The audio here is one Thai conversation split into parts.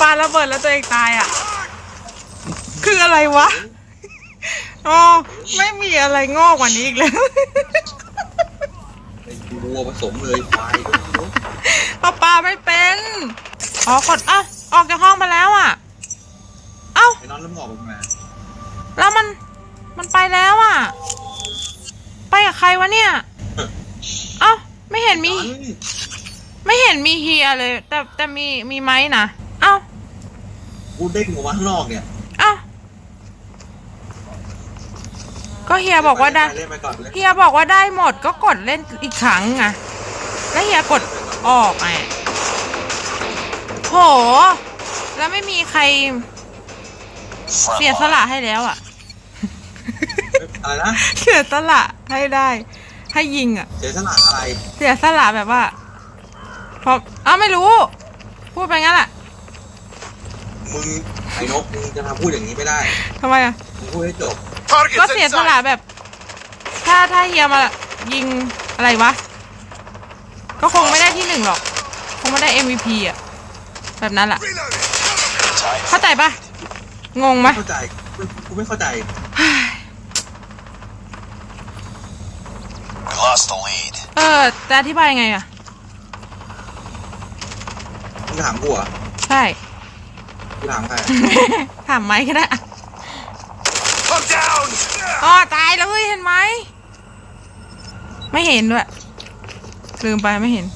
ปาระเบิดแล้วตัวเองตายอะ คืออะไรวะ อ๋อ ไม่มีอะไรงอกกว่านี้อีกแล้วไอ้วัวผสมเลยควายก็ไม่รู้ปาปาไม่เป็น อ๋อกดเอ้าออกจากห้องไปแล้วอะ เอ้าไอ้น้องน้ำหมอกมันมา แล้วมัน มันไปแล้วอะ ไปกับใครวะเนี่ย เอ้า ไม่เห็นมีน้องไม่เห็นมีเฮียเลย แต่แต่มีมีไม้นะเอ้า กูเด้งออกมาข้างนอกเนี่ยเอ้าก็เฮียบอกว่าได้ เล่นไปก่อนเลยเฮียบอกว่าได้หมดก็กดเล่นอีกครั้งไงแล้วเฮียกดออกไงโห แล้วไม่มีใครเสียสละให้แล้วอะอะไรนะเสียสละให้ได้ ให้ยิงอะเสียสละอะไร เสียสละแบบว่าเพราะอ้าวไม่รู้ พูดไปงั้นแหละ มึงไอ้นกมึงจะทำพูดอย่างนี้ไม่ได้ทำไมอะ มึงพูดให้จบก็เสียสละแบบ ถ้าถ้าเฮียมายิงอะไรวะ ก็คงไม่ได้ที่หนึ่งหรอก คงไม่ได้ MVP อะ แบบนั้นแหละเข้าใจปะงงไหมเข้าใจกูกูไม่เข้าใจ We lost the lead. เออจะอธิบายยังไงอะ มึงถามกูเหรอะใช่ กูถามใครถามไหมก็ได้อะ I'm down! อ๋อตายแล้วเว้ยเห็นไหม ไม่เห็นด้วย ลืมไปไม่เห็น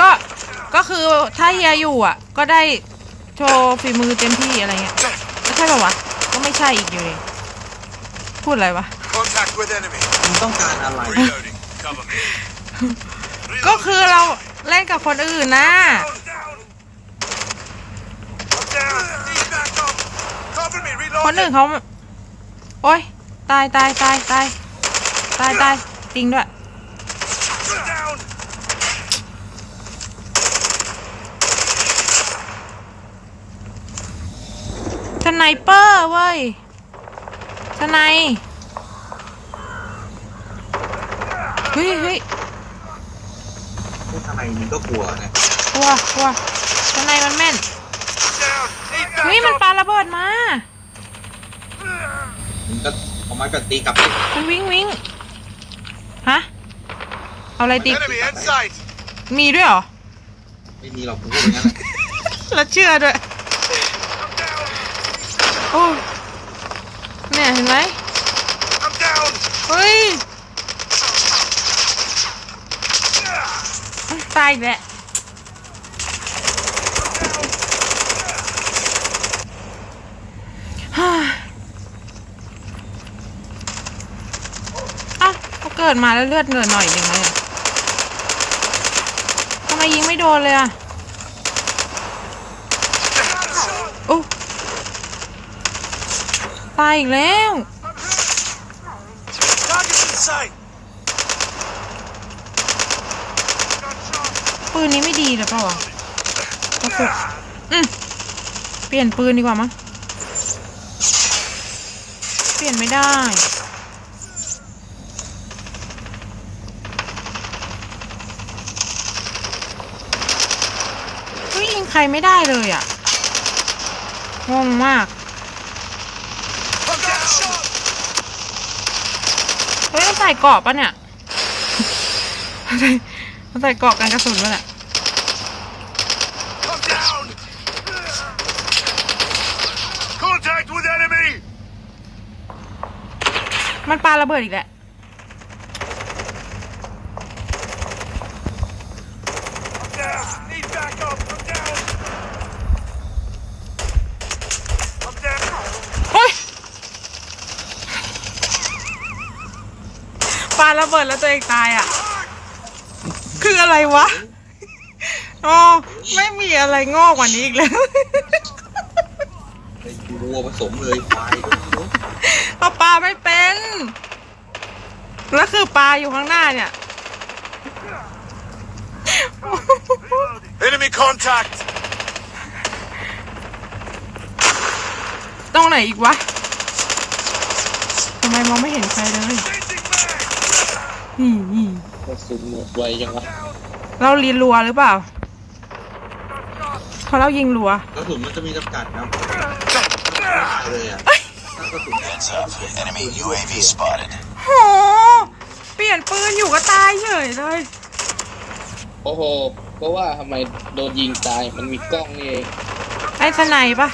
ก็ ก็คือถ้าเฮียอยู่อะ ก็ได้โชว์ฝีมือเต็มที่อะไรเงี้ยไม่ใช่ป่าวะ ก็ไม่ใช่อีกอยู่เลยพูดอะไรวะ Contact with enemy. มึงต้องการอะไร Reloading. Cover me. ก็คือเราเล่นกับคนอื่นนะคนอื่นเขาโอ๊ยตายตายตายตายตายตายจริงด้วยสไนเปอร์เว้ยสไนเฮ้ยเฮ้ย พูดทำไมมึงก็กลัวนะกลัวกลัวสไนมันแม่น Down. Need เฮ้ย back มัน up. ปาระเบิดมามึงก็เอาไม้กัดตีกลับไปมันวิ่งวิ่งฮะ เอาอะไรตี Enemy in sight. มีด้วยเหรอ ไม่มีหรอกกูพูดอย่างนั้นแหละแล้วเชื่อด้วย I'm down. โอ้ เนี่ยเห็นไหม I'm down. เฮ้ย ตายอีกแล้วฮ่าอ้าเขาเกิดมาแล้วเลือดเหนือหน่อยหนึ่งเลยทำไมยิงไม่โดนเลยอะโอ้ตายอีกแล้ว Target's in sight. ปืนนี้ไม่ดีหรือเปล่าวะกระสุนอืมเปลี่ยนปืนดีกว่ามั้งเปลี่ยนไม่ได้เฮ้ยยิงใครไม่ได้เลยอะงงมากเฮ้ยมันใส่เกราะปะเนี่ยมันใส่ใส่เกราะกันกระสุนปะเนี่ย I'm down. Contact with enemy. มันปาระเบิดอีกแล้ว Down. Need back up. I'm down. I'm down. โอ้ยปาระเบิดแล้วตัวเองตายอะ คืออะไรวะ อ๋อ ไม่มีอะไรงอกกว่านี้อีกแล้ว ไอ้วัวผสมเลยควายก็ไม่รู้ ปาปาไม่เป็น แล้วคือปลาอยู่ข้างหน้าเนี่ย Enemy contact. ตรงไหนอีกวะทำไมมองไม่เห็นใครเลย Changing mag. นี่นี่กระสุนหมดไวยังวะเราลีนรัวหรือเปล่าเพราะเรายิงรัว กระสุนมันจะมีจำกัดนะไม่ตายเลยอะถ้ากระสุน Heads up. Enemy UAV spotted. โหเป ลี่ยนปืนอยู่ก็ตายเฉยเลย โอ้โห เพราะว่าทำไมโดนยิงตาย มันมีกล้องนี่เองไอ้สไนปะ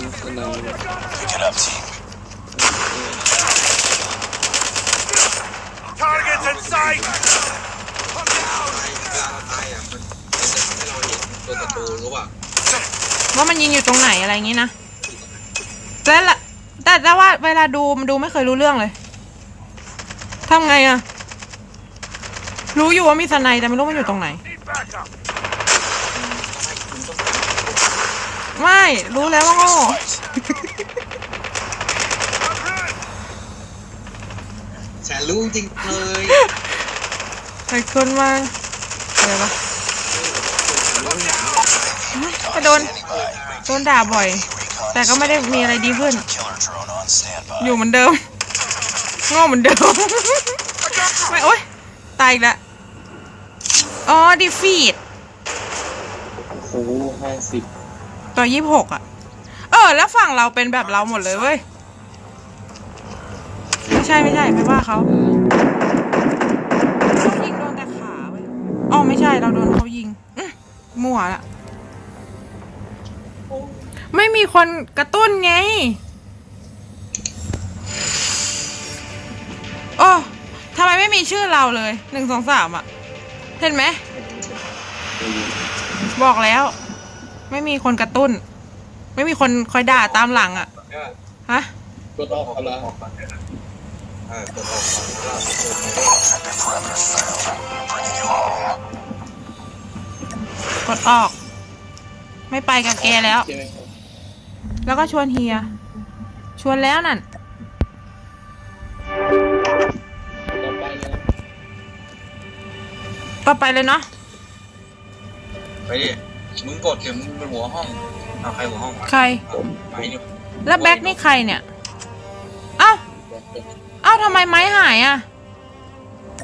มีสนาม Pick it up, team. Targets in sight! ตายเวลาเราตายอะมันมันจะทำให้เราเห็นตัวศัตรูรู้ป่ะว่ามันยิงอยู่ตรงไหนอะไรอย่างงี้นะแล้วละแต่แต่ว่าเวลาดูมันดูไม่เคยรู้เรื่องเลย ทำไงอะรู้อยู่ว่ามีสไนแต่ไม่รู้มันอยู่ตรงไหน Need backup! ไม่รู้แล้วว่าโง่ I'm hurt! แสนรู้จริงเลยไอ้คนมาอะไรวะก็โดน Standing by. โดนด่าบ่อย Recon แต่ก็ไม่ได้มีอะไรดีขึ้น Killer drone on standby. อยู่เหมือนเดิม โง่เหมือนเดิม ไม่โอ๊ย ตายอีกแล้วอ๋อดีฟีดโอ้โหห้าสิบตัวยี่หกอะ เออ แล้วฝั่งเราเป็นแบบเราหมดเลยเว้ย ไม่ใช่ไม่ใช่ไม่ว่าเขาเขายิงโดนแต่ขาเว้ยอ๋อไม่ใช่เราโดนเขายิงอื้อมั่วละ ไม่มีคนกระตุ้นไงำไมไม่มีชื่อเราเลยหนึ่งสองสามอะ เห็นไหม บอกแล้ว ไม่มีคนกระตุ้น ไม่มีคนคอยด่าตามหลังอะ ฮะ กดออกเอาละเอกดออกก่อนแล้วเราจะเดินไปได้ Objective perimeter failed. Bringing you home. กดออก ไม่ไปกับแกแล้ว ใช่ไหม แล้วก็ชวนเฮีย ชวนแล้วนั่น ก็ไปเลยเนาะไปดิมึงกดเดี๋ยวมึงเป็นหัวห้องเอาใครหัวห้องวะใครเอาไปดิแล้วแบ็คนี่ใครเนี่ย เอ้า เอ้าทำไมไม้หายอะ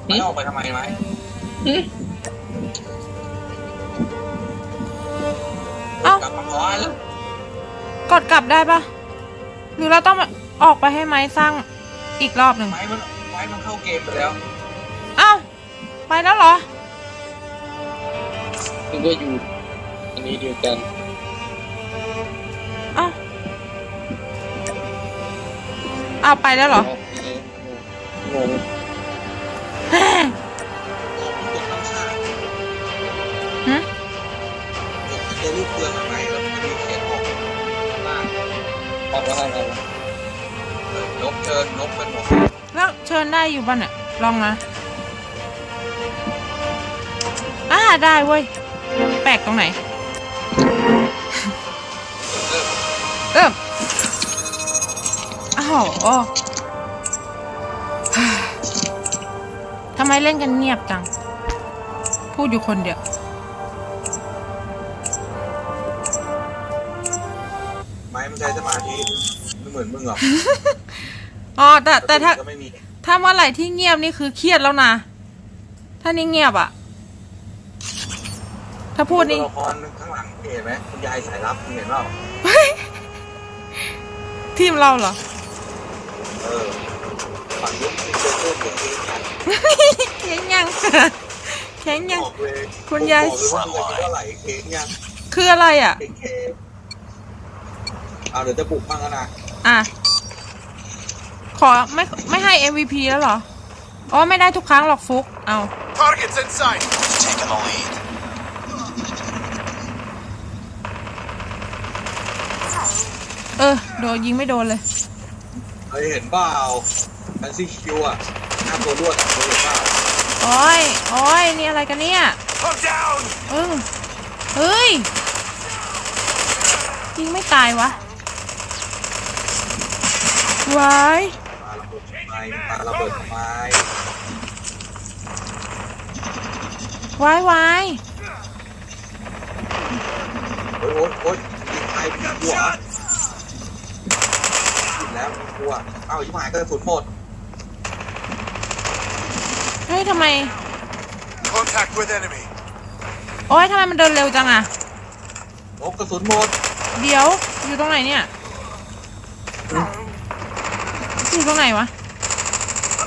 ไม่ออกไปทำไมไหมเอ้ากลับมาขอแล้วกดกลับได้ปะหรือเราต้องออกไปให้ไม้สร้างอีกรอบหนึ่งไม้มันไม้มันเข้าเกมไปแล้ว เอ้า ไปแล้วเหรอนึ กว่าอยู่อันนี้เดียวกันเอ้าเอาไปแล้วเหรอออกไปเลยงงแฮ่กดตั้งค่าหึกดตัวลูกเปลือกอะไรแล้วมันจะมีเขียนออกหน้าออกมาทางไหนวะเออนกเชิญนกเป็นหัวแล้วเชิญได้อยู่บ้านเนี่ยลองนะอ่าได้เว้ย แปลกตรงไหนเริ่มเริ่มอ้าวโอ้ทำไมเล่นกันเงียบจัง พูดอยู่คนเดียว ไม้มันใช้สมาธิไม่เหมือนมึงหรอกอ๋อแต่แต่ถ้า ก็ไม่มี ถ้าเมื่อไหร่ที่เงียบนี่คือเครียดแล้วนะ ถ้านี่เงียบอะ ถ้าพูดนี่ตัวละครข้างหลังเห็นไหมคุณยายสายลับมึงเห็นเปล่าทีมเราเหรอ เออฝั่งยุคที่เจอเพื่อนเก่งๆเนี่ยแข็งยังแข็งยัง บอกเลยคุณยายบอกเลยว่ามึงจะคิดว่าไหลเค้กยังคืออะไรอะเค้กเค้กเอาเดี๋ยวจะบุกบ้างแล้วนะอะ ขอไม่ไม่ให้ MVP แล้วเหรอ อ๋อ ไม่ได้ทุกครั้งหรอกฟุก เอา Targets in sight! Taking the lead. เออ โดนยิงไม่โดนเลย เคยเห็นเปล่าแฟนซี่คิวอะหน้าตัวรวดอะเคยเห็นเปล่าโอ้ยโอ้ยนี่อะไรกันเนี่ย I'm down! เออเฮ้ย ยิงไม่ตายวะวายปาระเบิดทำไมปาระเบิดทำไมวายวายโอ๊ยโอ๊ยโอ๊ยยิงใครเป็นกลัวเหรอยิง แล้วกลัวเอ้าชิบหายกระสุนหมดเฮ้ยทำไม Contact with enemy. โอ้ยทำไมมันเดินเร็วจังอะโอ้กระสุนหมดเดี๋ยวอยู่ตรงไหนเนี่ยอยู่ตรงไหนวะ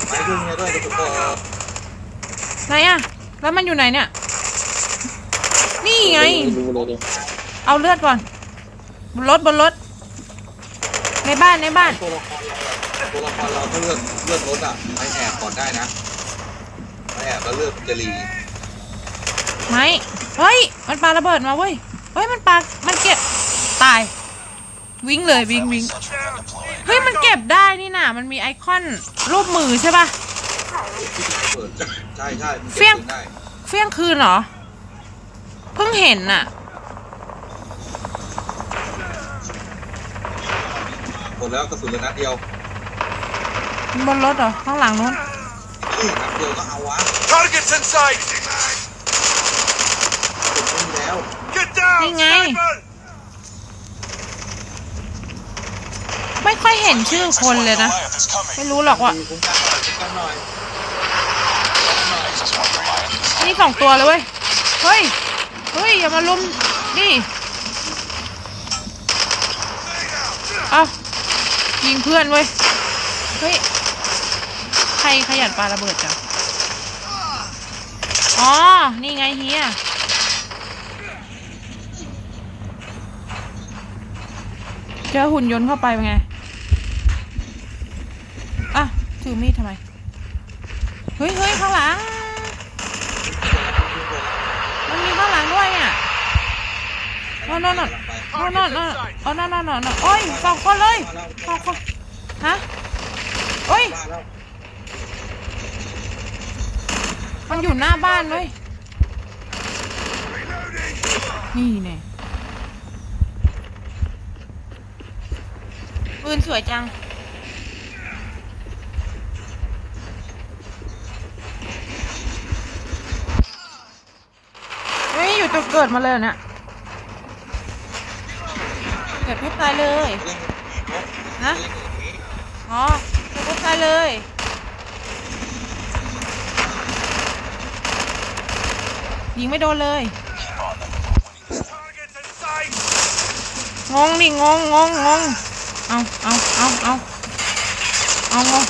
ไปดึงไงด้วยกระสุนหมดไหนอะแล้วมันอยู่ไหนเนี่ย นี่ไงไม่รู้เลยเนี่ยเอาเลือดก่อนบนรถบนรถ ในบ้านในบ้าน ตัวละครเราตัวละครเราถ้าเลือกเลือกรถอะไปแอบก่อนได้นะไปแอบแล้วเลือกจะรีไม่ เฮ้ย มันปาระเบิดมาเว้ย เฮ้ย มันปา มันเก็บ ตาย วิ่งเลยวิ่งวิ่ง Sentry gun deployed. เฮ้ย มันเก็บได้นี่น่ะ มันมีไอคอนรูปมือใช่ปะเปิดใช่ใช่มันก็บเฟี้ยงได้ เฟี้ยงคืนเหรอ เพิ่งเห็นน่ะ มดแล้วกระสุนเหลือนัดเดียวบนรถเหรอข้างหลังนู้นนี่นัดเดียวก็เอาวะ Targets in sight. กระสุนไม่มีแล้ว Get down, Hey, ngay. sniper. ไม่ค่อยเห็นชื่อคนเลยนะ Goliath is coming. ไม่รู้หรอกว่าดูคุ้มกันหน่อยคุ้มกันหน่อย Nexus one Goliath is นี่สองตัวเลยเว้ย เฮ้ย เฮ้ย อย่ามาลุมดิเอา ยิงเพื่อนเว้ย เฮ้ย ใครขยันปาระเบิดจังอ๋อ นี่ไงเฮียเจอหุ่นยนต์เข้าไปเป็นไง อะ ถือมีดทำไม เฮ้ยเฮ้ยข้างหลัง มันมีข้างหลังด้วยอะโน่นโน่นน่น โน่นโน่นโน่นโอ้โน่นโน่นโน่นโน่นโอ้ยสองคนเลยสองคนฮะโอ้ยมันอยู่หน้าบ้านเว้ยนี่แน่ปืนสวยจังเฮ้ยอยู่จุดเกิดมาเลยเหรอเนี่ย เกิดไม่ตายเลย ฮะ อ๋อเกิดไม่ตายเลย ยิงไม่โดนเลย งงดิงงงงงงเอาเอาเอาเอาเอางง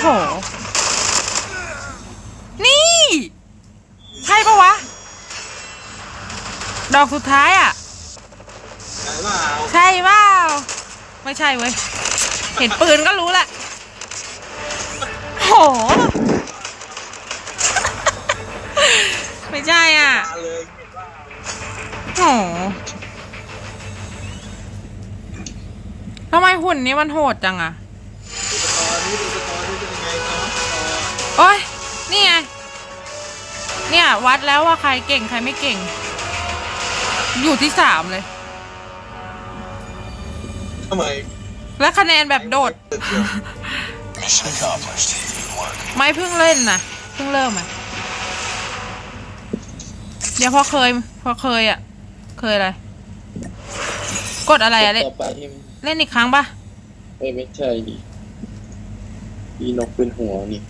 โห นี่ ใช่ปะวะ ดอกสุดท้ายอะไหนว่าเอาใช่เปล่าไม่ใช่เว้ย เห็นปืนก็รู้แหละโห ไม่ใช่อะมาเลยโหทำไมหุ่นนี้มันโหดจังอะดูสตอนี้ดูสตอนี้เป็นยังไงเนาะสตอโอ้ยนี่ไง เนี่ย วัดแล้วว่าใครเก่งใครไม่เก่ง อยู่ที่สามเลย ทำไมและคะแนนแบบโดดเดียว Mission accomplished. Good work. ไม่เพิ่งเล่นนะเพิ่งเริ่มอะเดี๋ยวพอเคย พอเคยอะ เคยอะไร กดอะไรอะ เล่นต่อไปให้มันเล่นอีกครั้งปะเอ้ยไม่ใช่ดิอีนกเป็นหัวนี่